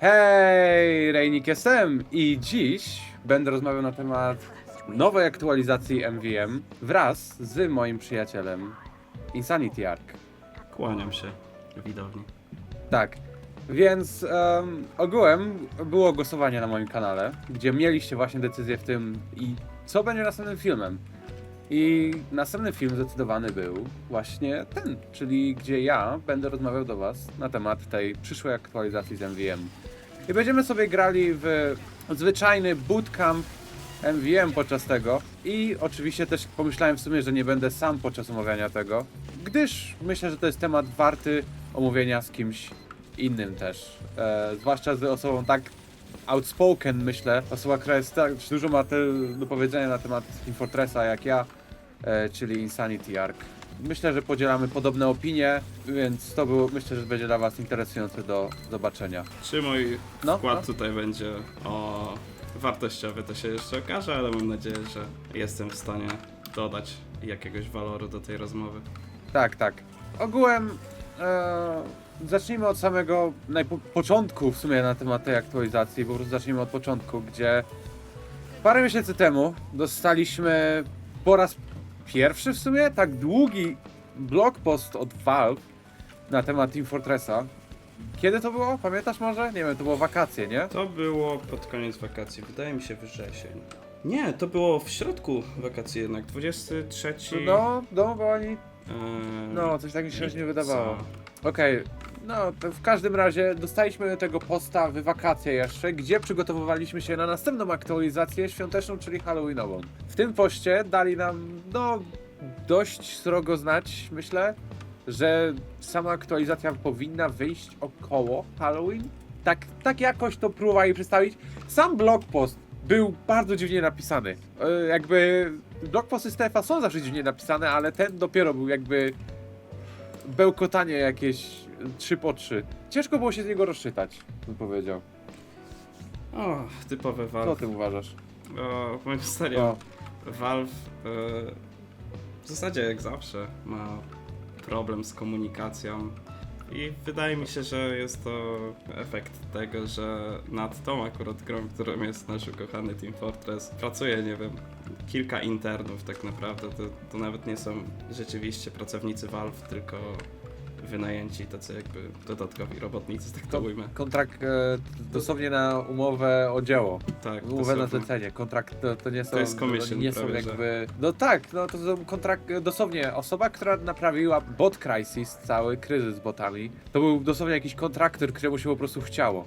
Hej, Rejnik jestem i dziś będę rozmawiał na temat nowej aktualizacji MVM wraz z moim przyjacielem Insanity Arc. Kłaniam się widowni. Tak, więc em, ogółem było głosowanie na moim kanale, gdzie mieliście właśnie decyzję w tym i co będzie następnym filmem. I następny film zdecydowany był właśnie ten, czyli gdzie ja będę rozmawiał do Was na temat tej przyszłej aktualizacji z MVM. I będziemy sobie grali w zwyczajny bootcamp MVM podczas tego. I oczywiście też pomyślałem w sumie, że nie będę sam podczas omawiania tego, gdyż myślę, że to jest temat warty omówienia z kimś innym też. E, zwłaszcza z osobą tak outspoken, myślę. Osoba, która jest tak, dużo ma te, do powiedzenia na temat Infortressa jak ja, e, czyli Insanity Arc. Myślę, że podzielamy podobne opinie, więc to było, myślę, że będzie dla Was interesujące do zobaczenia. Czy mój No, wkład no. tutaj będzie o wartościowy, to się jeszcze okaże, ale mam nadzieję, że jestem w stanie dodać jakiegoś waloru do tej rozmowy. Tak, tak. Ogółem e, zacznijmy od samego najpo- początku w sumie na temat tej aktualizacji. Po prostu zacznijmy od początku, gdzie parę miesięcy temu dostaliśmy po raz pierwszy w sumie tak długi blog post od Valve na temat Team Fortressa. Kiedy to było? Pamiętasz może? Nie wiem, to było wakacje, nie? To było pod koniec wakacji, wydaje mi się wrzesień. Nie, to było w środku wakacji jednak, 23... No, no, bo oni... Eee, No, coś tak mi się nie wydawało. Okej, no to w każdym razie dostaliśmy tego posta w wakacje jeszcze, gdzie przygotowywaliśmy się na następną aktualizację świąteczną, czyli Halloweenową. W tym poście dali nam, no, dość srogo znać, myślę, że sama aktualizacja powinna wyjść około Halloween. Tak, tak jakoś to próbowali przedstawić. Sam blog post był bardzo dziwnie napisany. E, jakby blog posty Stefa są zawsze dziwnie napisane, ale ten dopiero był jakby bełkotanie jakieś 3 po 3. Ciężko było się z niego rozczytać, bym powiedział. O, typowe Co Valve. ty uważasz? O, moim zdaniem O, Valve e, w zasadzie jak zawsze ma problem z komunikacją i wydaje mi się, że jest to efekt tego, że nad tą akurat grą, którą jest nasz ukochany Team Fortress, pracuje, nie wiem, kilka internów tak naprawdę. To, to nawet nie są rzeczywiście pracownicy Valve, tylko wynajęci tacy jakby dodatkowi robotnicy, tak to ujmę. kontrakt e, dosłownie na umowę o dzieło. Tak, Umowę na dosłownie. zlecenie. Kontrakt to, to nie są. jest commission nie są prawie, że. jakby. No tak, no to są kontrakt. Dosłownie osoba, która naprawiła bot crisis, cały kryzys z botami. To był dosłownie jakiś kontraktor, któremu się po prostu chciało.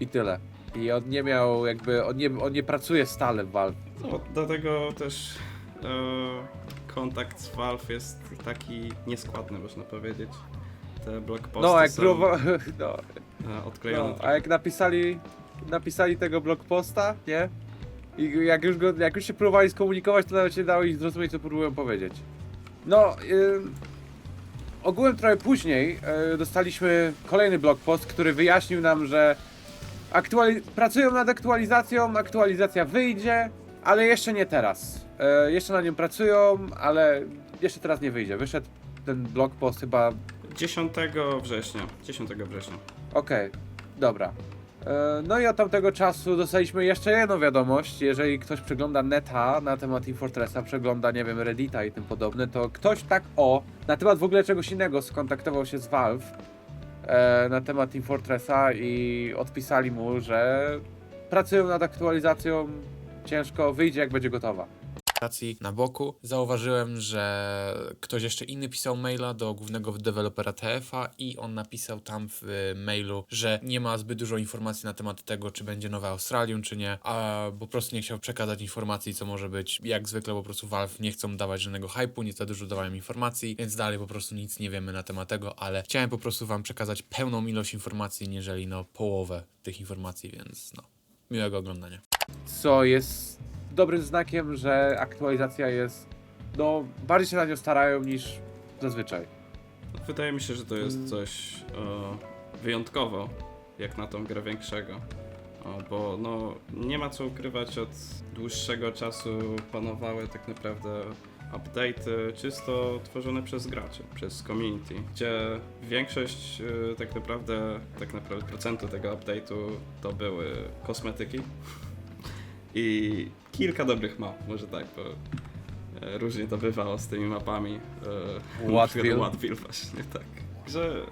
I tyle. I on nie miał jakby. On nie, on nie pracuje stale w Valve. No, dlatego też e, kontakt z Valve jest taki nieskładny, można powiedzieć. Te blogposty No, jak są. No, e, odklejone. No, a jak napisali, napisali tego blogposta, nie? I jak już, go, jak już się próbowali skomunikować, to nawet się dało ich zrozumieć, co próbują powiedzieć. No, y, ogółem trochę później y, dostaliśmy kolejny blogpost, który wyjaśnił nam, że aktuali- pracują nad aktualizacją, aktualizacja wyjdzie, ale jeszcze nie teraz. Y, jeszcze na nią pracują, ale jeszcze teraz nie wyjdzie. Wyszedł ten blogpost chyba 10 września. 10 września. Okej, dobra. E, No i od tamtego czasu dostaliśmy jeszcze jedną wiadomość. Jeżeli ktoś przegląda neta na temat Infortressa, przegląda, nie wiem, Reddita i tym podobne, to ktoś tak o, na temat w ogóle czegoś innego skontaktował się z Valve e, na temat Infortressa i odpisali mu, że pracują nad aktualizacją, ciężko, wyjdzie jak będzie gotowa. Prezentacji na boku zauważyłem, że ktoś jeszcze inny pisał maila do głównego dewelopera TF-a i on napisał tam w mailu, że nie ma zbyt dużo informacji na temat tego, czy będzie nowa Australium, czy nie, a po prostu nie chciał przekazać informacji, co może być. Jak zwykle po prostu Valve nie chcą dawać żadnego hype'u, nie za dużo dawają informacji, więc dalej po prostu nic nie wiemy na temat tego, ale chciałem po prostu wam przekazać pełną ilość informacji, niżeli no połowę tych informacji, więc no, miłego oglądania. co jest dobrym znakiem, że aktualizacja jest, no, bardziej się na nią starają niż zazwyczaj. Wydaje mi się, że to jest coś e, wyjątkowo, jak na tą grę większego. O, bo no, nie ma co ukrywać, od dłuższego czasu panowały tak naprawdę update czysto tworzone przez graczy, przez community, gdzie większość y, tak naprawdę, tak naprawdę procentu tego update'u to były kosmetyki i kilka dobrych map, może tak, bo e, różnie to bywało z tymi mapami. e, na przykład właśnie, tak. Że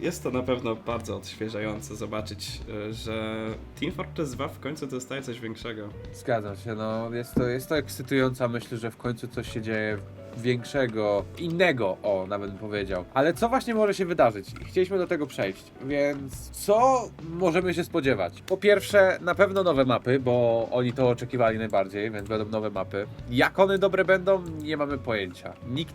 e, jest to na pewno bardzo odświeżające zobaczyć, e, że Team Fortress 2 w końcu dostaje coś większego. Zgadzam się, no jest to, jest to ekscytująca myśl, że w końcu coś się dzieje większego, innego, o, nawet bym powiedział. Ale co właśnie może się wydarzyć? Chcieliśmy do tego przejść, więc co możemy się spodziewać? Po pierwsze, na pewno nowe mapy, bo oni to oczekiwali najbardziej, więc będą nowe mapy. Jak one dobre będą, nie mamy pojęcia. Nikt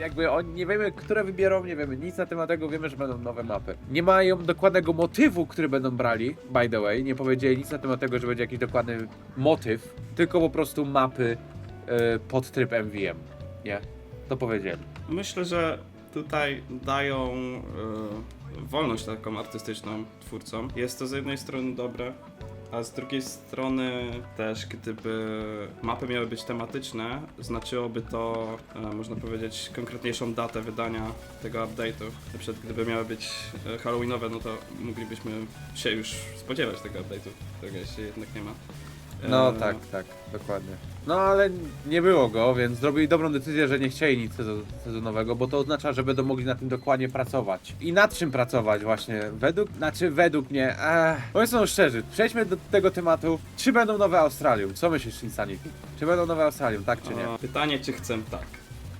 jakby oni nie wiemy, które wybierą, nie wiemy nic na temat tego, wiemy, że będą nowe mapy. Nie mają dokładnego motywu, który będą brali, by the way, nie powiedzieli nic na temat tego, że będzie jakiś dokładny motyw, tylko po prostu mapy y, pod tryb MVM, nie? To powiedzieli. Myślę, że tutaj dają e, wolność taką artystyczną twórcom. Jest to z jednej strony dobre, a z drugiej strony też gdyby mapy miały być tematyczne, znaczyłoby to, e, można powiedzieć, konkretniejszą datę wydania tego update'u. Na przykład gdyby miały być e, halloweenowe, no to moglibyśmy się już spodziewać tego update'u, którego jeszcze jednak nie ma. No tak, tak, dokładnie. No ale nie było go, więc zrobili dobrą decyzję, że nie chcieli nic sezo- sezonowego, bo to oznacza, że będą mogli na tym dokładnie pracować. I nad czym pracować właśnie? Według, znaczy według mnie, ech, powiedzmy szczerze, przejdźmy do tego tematu. Czy będą nowe Australium? Co myślisz, Insanity? Czy będą nowe Australium, tak czy nie? Pytanie, czy chcę tak.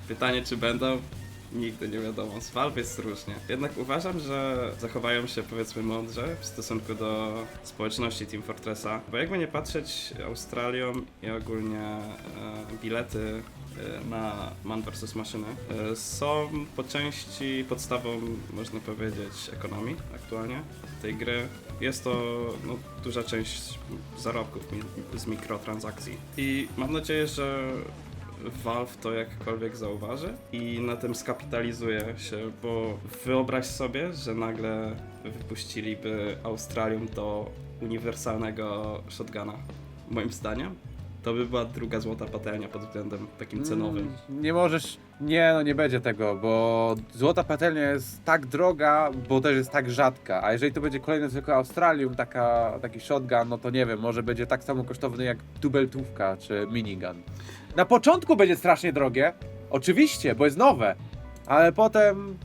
Pytanie, czy będą? Nigdy nie wiadomo. Z Valve jest różnie. Jednak uważam, że zachowają się powiedzmy mądrze w stosunku do społeczności Team Fortressa. Bo jakby nie patrzeć, Australią i ogólnie e, bilety e, na Man vs. Maszyny e, są po części podstawą, można powiedzieć, ekonomii aktualnie tej gry. Jest to no, duża część zarobków z mikrotransakcji. I mam nadzieję, że Valve to jakkolwiek zauważy i na tym skapitalizuje się, bo wyobraź sobie, że nagle wypuściliby Australium do uniwersalnego shotguna. Moim zdaniem to by była druga złota patelnia pod względem takim cenowym. Mm, Nie możesz. Nie, no nie będzie tego, bo złota patelnia jest tak droga, bo też jest tak rzadka. A jeżeli to będzie kolejne zwykłe Australium, taka, taki shotgun, no to nie wiem, może będzie tak samo kosztowny jak dubeltówka czy minigun. Na początku będzie strasznie drogie, oczywiście, bo jest nowe, ale potem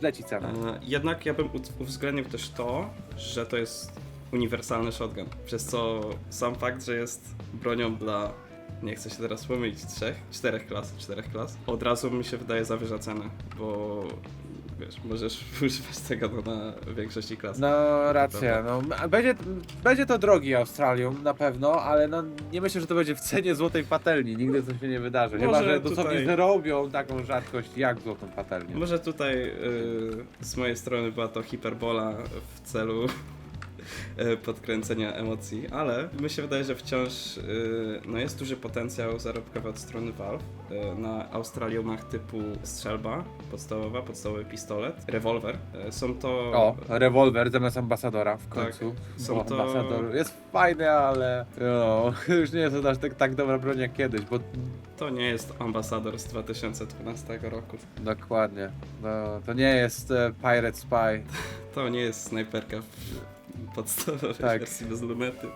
zleci cena. E, Jednak ja bym uwzględnił też to, że to jest uniwersalny shotgun, przez co sam fakt, że jest bronią dla, nie chcę się teraz pomylić, trzech, czterech klas, czterech klas, od razu mi się wydaje zawyża cenę, bo wiesz, możesz używać tego no, na większości klas. No racja, no będzie, będzie to drogi Australium na pewno, ale no nie myślę, że to będzie w cenie złotej patelni, nigdy coś się nie wydarzy. Chyba, Może że dosłownie tutaj- zrobią taką rzadkość jak złotą patelnię. Może tutaj y, z mojej strony była to hiperbola w celu podkręcenia emocji, ale mi się wydaje, że wciąż y, no jest duży potencjał zarobkowy od strony Valve y, na Australiumach typu strzelba podstawowa, podstawowy pistolet, rewolwer. Są to O, rewolwer zamiast ambasadora w Tak, końcu. są bo to- ambasador jest fajny, ale no, już nie jest to aż tak, tak dobra broń jak kiedyś, bo to nie jest ambasador z 2012 roku. dokładnie, no, to nie jest e, Pirate Spy. To nie jest snajperka w podstawowej Tak. wersji bez lunety.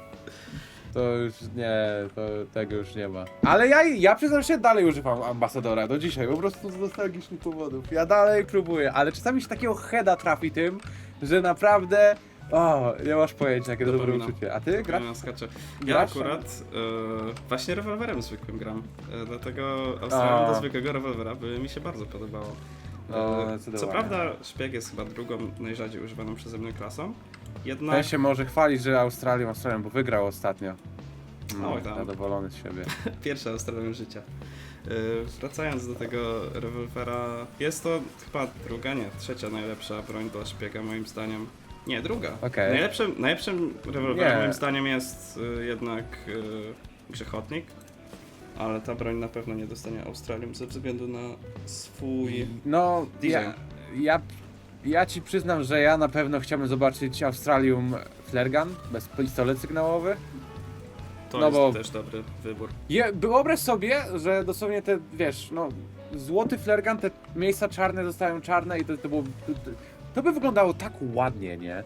To już nie, to tego już nie ma. Ale ja, ja przyznam się, dalej używam ambasadora do dzisiaj, po prostu z nostalgicznych powodów. Ja dalej próbuję, ale czasami się takiego heada trafi tym, że naprawdę. O, nie masz pojęcia, jakie dobre uczucie. A ty grasz? Ja skaczę. Ja Grasz? akurat e, właśnie rewolwerem zwykłym gram. E, dlatego Australium A. do zwykłego rewolwera by mi się bardzo podobało. No, E, co prawda szpieg jest chyba drugą najrzadziej używaną przeze mnie klasą. Ten Jednak się może chwalić, że Australią, Australią, bo wygrał ostatnio. No, Oj tam. zadowolony z siebie. pierwsza Australium życia. E, wracając do tego rewolwera, jest to chyba druga, nie, trzecia najlepsza broń dla szpiega moim zdaniem. Nie, druga. Okej. Najlepszym, najlepszym rewolwerem moim zdaniem jest y, jednak y, grzechotnik, ale ta broń na pewno nie dostanie Australium ze względu na swój No, ja, ja, ja ci przyznam, że ja na pewno chciałbym zobaczyć Australium Flergun bez pistolet sygnałowy. To No jest bo- też dobry wybór. Je, wyobraź sobie, że dosłownie te, wiesz, no, złoty flergan, te miejsca czarne zostają czarne i to, to było... To, to, by wyglądało tak ładnie, nie?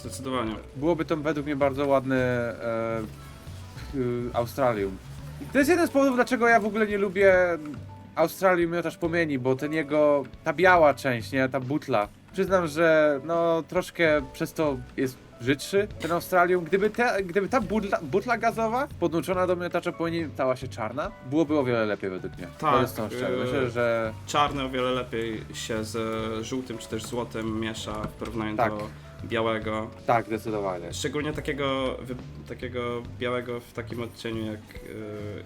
Zdecydowanie. Byłoby to według mnie bardzo ładne e, y, Australium. I to jest jeden z powodów, dlaczego ja w ogóle nie lubię Australium Miotacz Płomieni, bo ten jego, ta biała część, nie, ta butla. Przyznam, że no troszkę przez to jest brzydszy ten Australium. Gdyby, te, gdyby ta butla, butla gazowa podłączona do Miotacza Płomieni stała się czarna, byłoby o wiele lepiej według mnie. Tak, To jest tą szczerze. y- Myślę, że Czarny o wiele lepiej się z żółtym czy też złotym miesza w porównaniu Tak. do białego. tak, zdecydowanie. Szczególnie takiego, takiego białego w takim odcieniu jak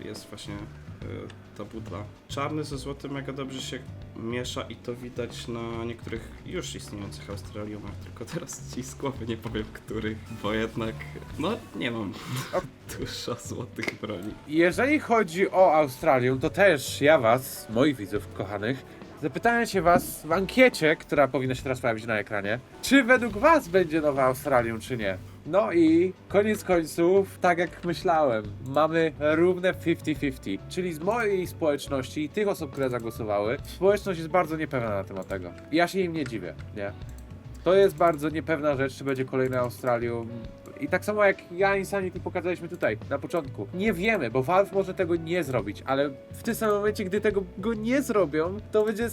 y, jest właśnie y, ta butla. Czarny ze złotym mega dobrze się miesza i to widać na niektórych już istniejących Australiumach, tylko teraz ci z głowy nie powiem których, bo jednak no nie mam dużo złotych broni. Jeżeli chodzi o Australię, to też ja was, moich widzów kochanych, zapytałem się was w ankiecie, która powinna się teraz pojawić na ekranie, czy według was będzie nowa Australią, czy nie. No i koniec końców, tak jak myślałem, mamy równe 50-50, czyli z mojej społeczności i tych osób, które zagłosowały, społeczność jest bardzo niepewna na temat tego. I ja się im nie dziwię, nie? To jest bardzo niepewna rzecz, czy będzie kolejna Australium. I tak samo jak ja Insanity pokazaliśmy tutaj na początku. Nie wiemy, bo Valve może tego nie zrobić, ale w tym samym momencie, gdy tego go nie zrobią, to będzie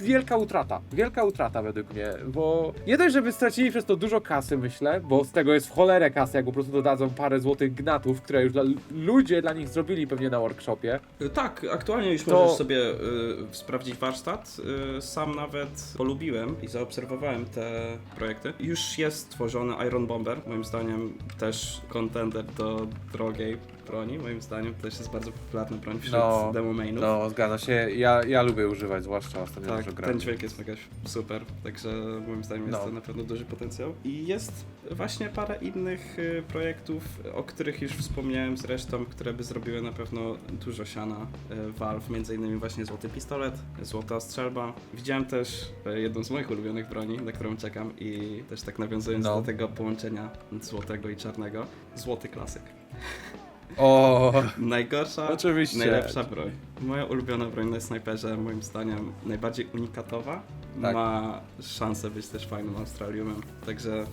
wielka utrata. Wielka utrata według mnie, bo nie dość, żeby stracili przez to dużo kasy, myślę, bo z tego jest w cholerę kasy, jak po prostu dodadzą parę złotych gnatów, które już dla, ludzie dla nich zrobili pewnie na workshopie. Y, Tak, aktualnie już To- możesz sobie y, sprawdzić warsztat. Y, sam nawet polubiłem i zaobserwowałem te projekty. Już jest stworzony Iron Bomber, moim zdaniem też kontender do drogiej broni. Moim zdaniem też jest bardzo popularna broń wśród No, demo mainów. No, zgadza się. Ja, ja lubię używać, zwłaszcza ostatnio Tak, dużo grałem. ten dźwięk jest mega super, także moim zdaniem jest No. to na pewno duży potencjał. I jest właśnie parę innych y, projektów, o których już wspomniałem zresztą, które by zrobiły na pewno dużo siana y, Valve, między innymi właśnie Złoty Pistolet, Złota Strzelba. Widziałem też y, jedną z moich ulubionych broni, na którą czekam i też tak nawiązując No. do tego połączenia złotego i czarnego, Złoty Klasyk. O, Najgorsza, Oczywiście. najlepsza broń. Moja ulubiona broń na snajperze, moim zdaniem najbardziej unikatowa, Tak. ma szansę być też fajnym Australiumem. Także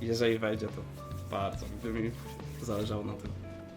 jeżeli wejdzie, to bardzo by mi zależało na tym.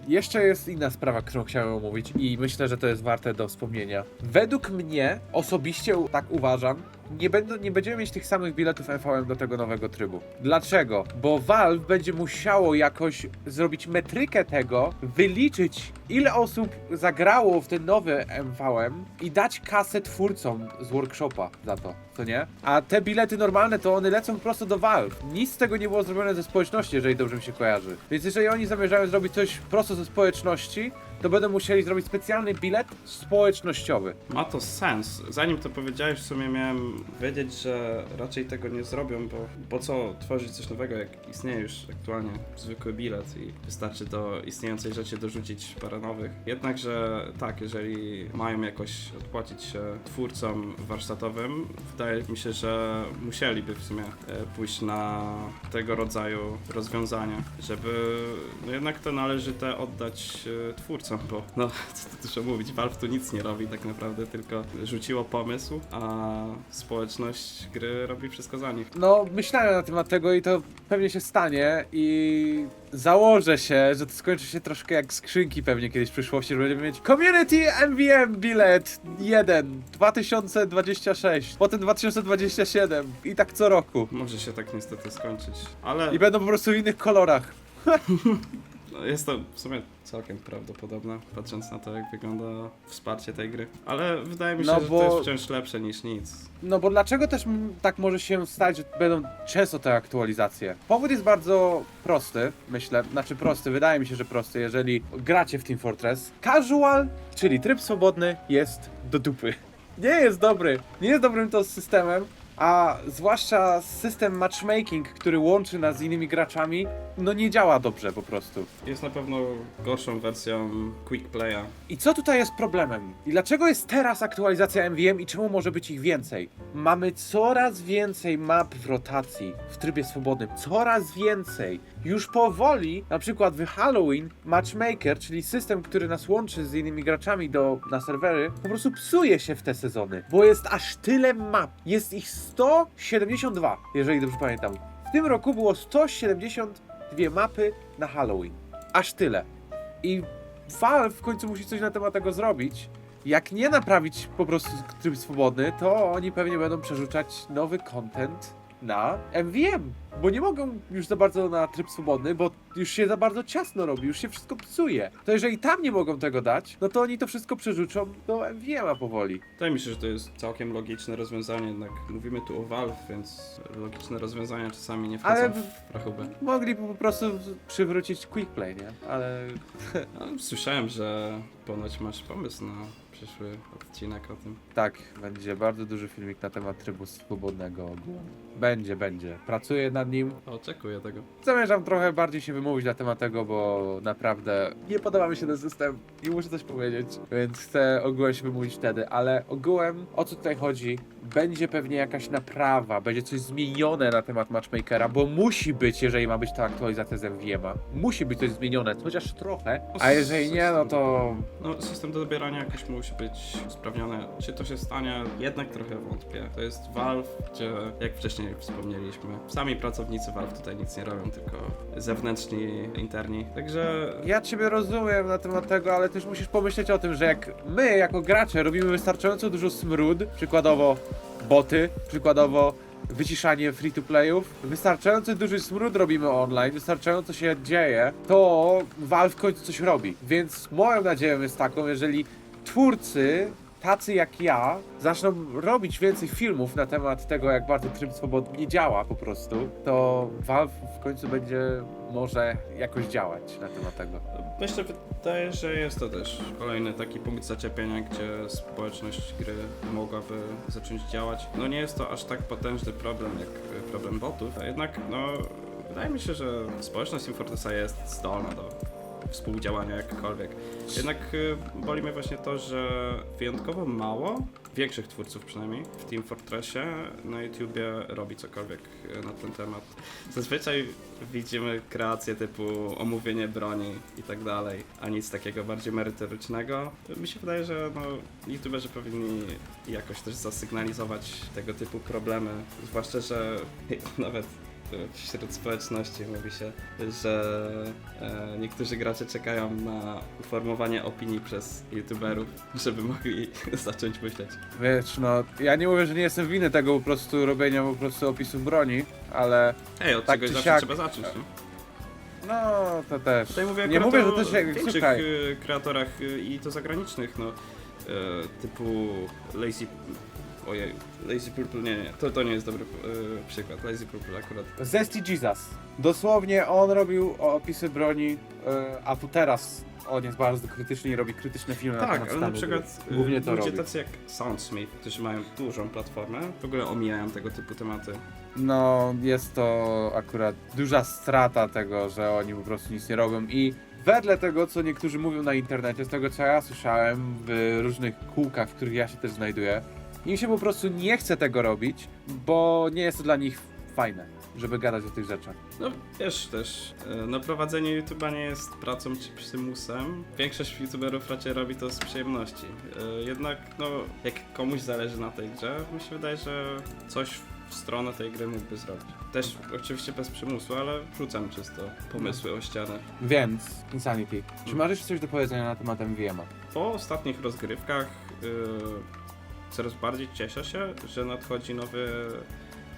Jeszcze jest inna sprawa, którą chciałem omówić i myślę, że to jest warte do wspomnienia. Według mnie, osobiście tak uważam, nie, będą, nie będziemy mieć tych samych biletów MVM do tego nowego trybu. Dlaczego? Bo Valve będzie musiało jakoś zrobić metrykę tego, wyliczyć ile osób zagrało w ten nowy MVM i dać kasę twórcom z workshopa za to, co nie? A te bilety normalne to one lecą prosto do Valve. Nic z tego nie było zrobione ze społeczności, jeżeli dobrze mi się kojarzy. Więc jeżeli oni zamierzają zrobić coś prosto ze społeczności, to będą musieli zrobić specjalny bilet społecznościowy. Ma to sens. Zanim to powiedziałeś, w sumie miałem wiedzieć, że raczej tego nie zrobią, bo po co tworzyć coś nowego, jak istnieje już aktualnie zwykły bilet i wystarczy do istniejącej rzeczy dorzucić parę nowych. Jednakże tak, jeżeli mają jakoś odpłacić się twórcom warsztatowym, wydaje mi się, że musieliby w sumie e, pójść na tego rodzaju rozwiązania, żeby no jednak to należyte oddać e, bo no co tu dużo mówić, Valve tu nic nie robi tak naprawdę, tylko rzuciło pomysł, a społeczność gry robi wszystko za nich. No, myślałem na temat tego i to pewnie się stanie i założę się, że to skończy się troszkę jak skrzynki pewnie kiedyś w przyszłości, że będziemy mieć Community MVM bilet 1 2026, potem 2027 i tak co roku. Może się tak niestety skończyć, ale I będą po prostu w innych kolorach. no, jest to w sumie całkiem prawdopodobne, patrząc na to, jak wygląda wsparcie tej gry. Ale wydaje mi się, No że bo- to jest wciąż lepsze niż nic. No bo dlaczego też m- tak może się stać, że będą często te aktualizacje? Powód jest bardzo prosty, myślę, znaczy prosty, wydaje mi się, że prosty, jeżeli gracie w Team Fortress. Casual, czyli tryb swobodny jest do dupy. Nie jest dobry, nie jest dobrym to systemem, A zwłaszcza system matchmaking, który łączy nas z innymi graczami, no nie działa dobrze po prostu. Jest na pewno gorszą wersją Quick Playa. I co tutaj jest problemem? I dlaczego jest teraz aktualizacja MVM i czemu może być ich więcej? Mamy coraz więcej map w rotacji w trybie swobodnym. Coraz więcej. Już powoli, na przykład w Halloween, Matchmaker, czyli system, który nas łączy z innymi graczami do, na serwery, po prostu psuje się w te sezony. Bo jest aż tyle map. Jest ich 172, jeżeli dobrze pamiętam. W tym roku było 172 mapy na Halloween. Aż tyle. I Valve w końcu musi coś na temat tego zrobić. Jak nie naprawić po prostu tryb swobodny, to oni pewnie będą przerzucać nowy content na MVM. Bo nie mogą już za bardzo na tryb swobodny, bo już się za bardzo ciasno robi, już się wszystko psuje. To jeżeli tam nie mogą tego dać, no to oni to wszystko przerzucą do MVM-a powoli. Wydaje mi się, że to jest całkiem logiczne rozwiązanie, jednak mówimy tu o Valve, więc logiczne rozwiązania czasami nie wchodzą Ale- w rachubę. Mogli po prostu przywrócić quick play, nie? Ale No, słyszałem, że ponoć masz pomysł na przyszły odcinek o tym. Tak, będzie bardzo duży filmik na temat trybu swobodnego ogółem. Będzie, będzie. Pracuję nad nim. Oczekuję tego. Zamierzam trochę bardziej się wymówić na temat tego, bo naprawdę nie podoba mi się ten system i muszę coś powiedzieć, więc chcę ogółem się wymówić wtedy, ale ogółem o co tutaj chodzi? Będzie pewnie jakaś naprawa, będzie coś zmienione na temat matchmakera, bo musi być, jeżeli ma być ta aktualizacja z MVM-a. Musi być coś zmienione, chociaż trochę, a jeżeli nie, no to No, system do dobierania jakoś musi być usprawniony. Czy to się stanie? Jednak trochę wątpię. To jest Valve, gdzie, jak wcześniej wspomnieliśmy, sami pracownicy Valve tutaj nic nie robią, tylko zewnętrzni, interni. Także Ja ciebie rozumiem na temat tego, ale też musisz pomyśleć o tym, że jak my jako gracze robimy wystarczająco dużo smród, przykładowo boty, przykładowo wyciszanie free-to-playów, wystarczająco duży smród robimy online, wystarczająco się dzieje, to Valve w końcu coś robi. Więc moją nadzieją jest taką, jeżeli twórcy tacy jak ja zaczną robić więcej filmów na temat tego, jak bardzo tryb swobodny działa po prostu, to Valve w końcu będzie może jakoś działać na temat tego. myślę, wydaje, że jest to też kolejny taki punkt zaczepienia, gdzie społeczność gry mogłaby zacząć działać. No nie jest to aż tak potężny problem jak problem botów, a jednak no wydaje mi się, że społeczność Team Fortressa jest zdolna do współdziałania jakkolwiek. Jednak y, boli mnie właśnie to, że wyjątkowo mało, większych twórców przynajmniej, w Team Fortressie na YouTubie robi cokolwiek y, na ten temat. Zazwyczaj widzimy kreacje typu omówienie broni i tak dalej, a nic takiego bardziej merytorycznego. Mi się wydaje, że no, YouTuberzy powinni jakoś też zasygnalizować tego typu problemy, zwłaszcza, że nawet wśród społeczności mówi się, że e, niektórzy gracze czekają na uformowanie opinii przez youtuberów, żeby mogli zacząć myśleć. Wiesz, no, ja nie mówię, że nie jestem winny tego po prostu robienia po prostu opisu broni, ale Hej, od Tak czegoś czy zawsze siak. trzeba zacząć, nie? no, to też. Tutaj mówię nie mówię, że o to się, większych słuchaj, y, kreatorach i to zagranicznych, no, typu Lazy... Ojej, Lazy Purple, nie, nie, to, to nie jest dobry y, przykład, Lazy Purple akurat. Zesty Jesus. Dosłownie on robił opisy broni, e, a tu teraz on jest bardzo krytyczny i robi krytyczne filmy na Tak, temat ale na przykład gry. y, Głównie to ludzie robi. tacy jak Soundsmith, którzy mają dużą platformę, w ogóle omijają tego typu tematy. No, jest to akurat duża strata tego, że oni po prostu nic nie robią i wedle tego, co niektórzy mówią na internecie, z tego co ja słyszałem w różnych kółkach, w których ja się też znajduję, im się po prostu nie chce tego robić, bo nie jest to dla nich fajne, żeby gadać o tych rzeczach. No wiesz też, y, no prowadzenie YouTube'a nie jest pracą czy przymusem. Większość YouTuberów raczej robi to z przyjemności. Y, Jednak no, jak komuś zależy na tej grze, mi się wydaje, że coś w stronę tej gry mógłby zrobić. Też oczywiście bez przymusu, ale rzucam czysto pomysły o ścianę. Więc, Insanity, czy masz jeszcze coś do powiedzenia na temat MVM-a? Po ostatnich rozgrywkach yy, coraz bardziej cieszę się, że nadchodzi nowy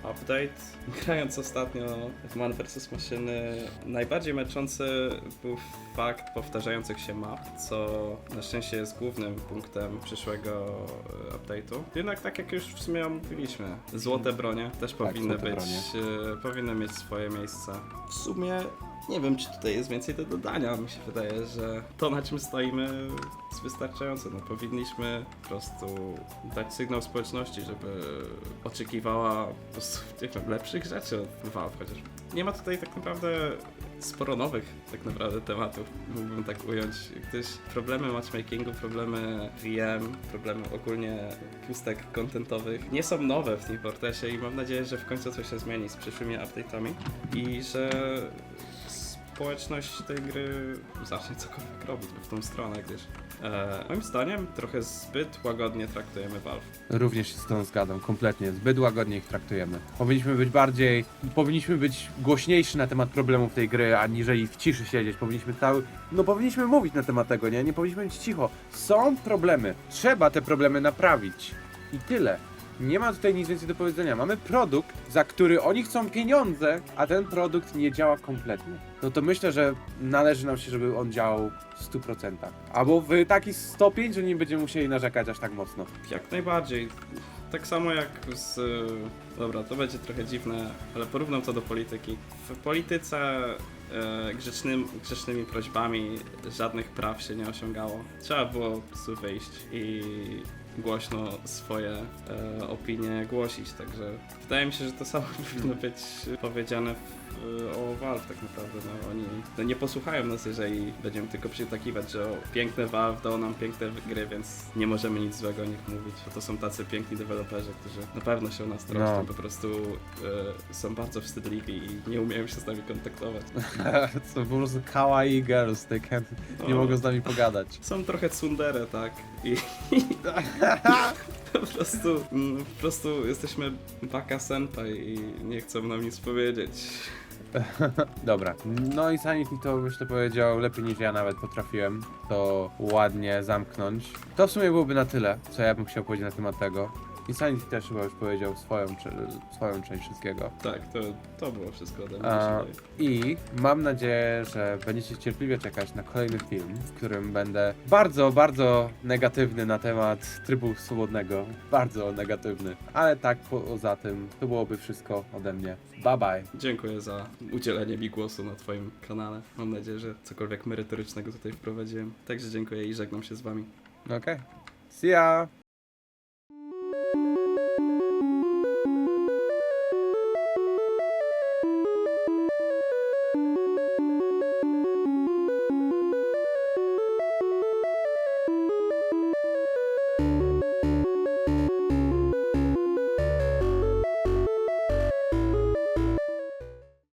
update. Grając ostatnio w Man vs. Maszyny, najbardziej męczący był fakt powtarzających się map, co na szczęście jest głównym punktem przyszłego e, update'u. Jednak tak jak już w sumie omówiliśmy, złote bronie też powinny złote być, e, powinny mieć swoje miejsce. W sumie Nie wiem, czy tutaj jest więcej do dodania. Mi się wydaje, że to, na czym stoimy, jest wystarczające. No, powinniśmy po prostu dać sygnał społeczności, żeby oczekiwała po prostu wiem, lepszych rzeczy od Valve, chociaż nie ma tutaj tak naprawdę sporo nowych tak naprawdę tematów, mógłbym tak ująć, gdyż problemy matchmakingu, problemy VM, problemy ogólnie pustek contentowych nie są nowe w Team Fortressie i mam nadzieję, że w końcu coś się zmieni z przyszłymi update'ami i że społeczność tej gry zacznie cokolwiek robić w tą stronę, gdyż e, moim zdaniem trochę zbyt łagodnie traktujemy Valve. Również się z tą zgadzam, kompletnie. Zbyt łagodnie ich traktujemy. Powinniśmy być bardziej, powinniśmy być głośniejsi na temat problemów tej gry, aniżeli w ciszy siedzieć. Powinniśmy cały, no powinniśmy mówić na temat tego, nie? Nie powinniśmy być cicho. Są problemy. Trzeba te problemy naprawić. I tyle. Nie ma tutaj nic więcej do powiedzenia. Mamy produkt, za który oni chcą pieniądze, a ten produkt nie działa kompletnie. No to myślę, że należy nam się, żeby on działał w 100%. Albo w taki stopień, że nie będziemy musieli narzekać aż tak mocno. Jak najbardziej. Tak samo jak z. Dobra, to będzie trochę dziwne, ale porównam to do polityki. W polityce e, grzecznym, grzecznymi prośbami żadnych praw się nie osiągało. Trzeba było po prostu wyjść i głośno swoje e, opinie głosić, także wydaje mi się, że to samo powinno być powiedziane w, o Valve tak naprawdę. No, oni no, nie posłuchają nas, jeżeli będziemy tylko przytakiwać, że o, piękne Valve dało nam piękne gry, więc nie możemy nic złego o nich mówić. Bo to są tacy piękni deweloperzy, którzy na pewno się o nas troszczą, No. po prostu e, są bardzo wstydliwi i nie umieją się z nami kontaktować. to po prostu kawaii girls, they can't, nie No. mogą z nami pogadać. Są trochę tsundere, tak? I po prostu, mm, po prostu jesteśmy baka senpai i nie chcą nam nic powiedzieć. Dobra, no i Sanity to myślę powiedział lepiej niż ja nawet potrafiłem to ładnie zamknąć. To w sumie byłoby na tyle, co ja bym chciał powiedzieć na temat tego. I Sanity też chyba już powiedział swoją, swoją część wszystkiego. Tak, to, to było wszystko ode mnie. A. I mam nadzieję, że będziecie cierpliwie czekać na kolejny film, w którym będę bardzo, bardzo negatywny na temat trybu swobodnego. Bardzo negatywny. Ale tak poza tym, to byłoby wszystko ode mnie. Bye bye. Dziękuję za udzielenie mi głosu na Twoim kanale. Mam nadzieję, że cokolwiek merytorycznego tutaj wprowadziłem. Także dziękuję i żegnam się z Wami. Okej. See ya!